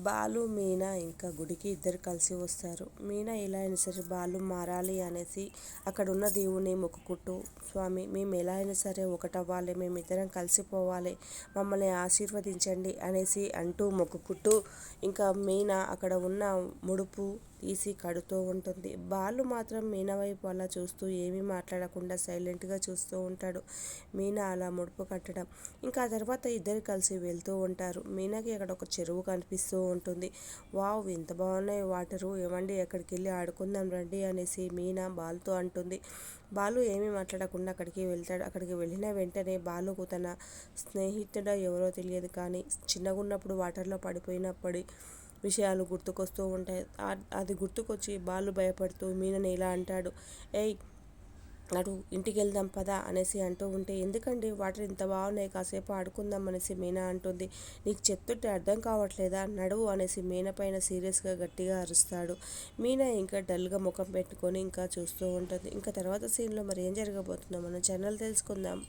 బాలు మీనా ఇంకా గుడికి ఇద్దరు కలిసి వస్తారు. మీనా ఎలా అయినా సరే బాలు మారాలి అనేసి అక్కడ ఉన్న దేవుని మొక్కుకుంటూ స్వామి మేము ఎలా అయినా సరే ఒకటవ్వాలి మేమిద్దరం కలిసిపోవాలి మమ్మల్ని ఆశీర్వదించండి అనేసి అంటూ మొక్కుకుంటూ ఇంకా మీనా అక్కడ ఉన్న ముడుపు తీసి కడుతూ ఉంటుంది. బాలు మాత్రం మీనా వైపు అలా చూస్తూ ఏమీ మాట్లాడకుండా సైలెంట్గా చూస్తూ ఉంటాడు. మీనా అలా ముడుపు కట్టడం. ఇంకా తర్వాత ఇద్దరు కలిసి వెళ్తూ ఉంటారు. మీనాకి అక్కడ ఒక చెరువు కనిపిస్తూ ఉంటుంది. వావ్ ఇంత బాగున్నాయి వాటరు. ఏమండి ఎక్కడికి వెళ్ళి ఆడుకుందాం రండి అనేసి మీనా బాలుతో అంటుంది. బాలు ఏమీ మాట్లాడకుండా అక్కడికి వెళ్తాడు. అక్కడికి వెళ్ళిన వెంటనే బాలుకు తన స్నేహితుడో ఎవరో తెలియదు కానీ చిన్నగా ఉన్నప్పుడు వాటర్లో పడిపోయినప్పటి విషయాలు గుర్తుకొస్తూ ఉంటాయి. అది గుర్తుకొచ్చి బాలు భయపడుతూ మీనని ఇలా అంటాడు. ఏయ్ అటు ఇంటికి వెళ్దాం పదా అనేసి అంటూ ఉంటే ఎందుకండి? వాటర్ ఇంత బాగున్నాయి కాసేపు ఆడుకుందాం అనేసి మీనా అంటుంది. నీకు చెప్తుంటే అర్థం కావట్లేదా? నడువు అనేసి మీన పైన సీరియస్గా గట్టిగా అరుస్తాడు. మీనా ఇంకా డల్గా ముఖం పెట్టుకొని ఇంకా చూస్తూ ఉంటుంది. ఇంకా తర్వాత సీన్లో మరి ఏం జరగబోతుందో మనం ఛానల్ తెలుసుకుందాం.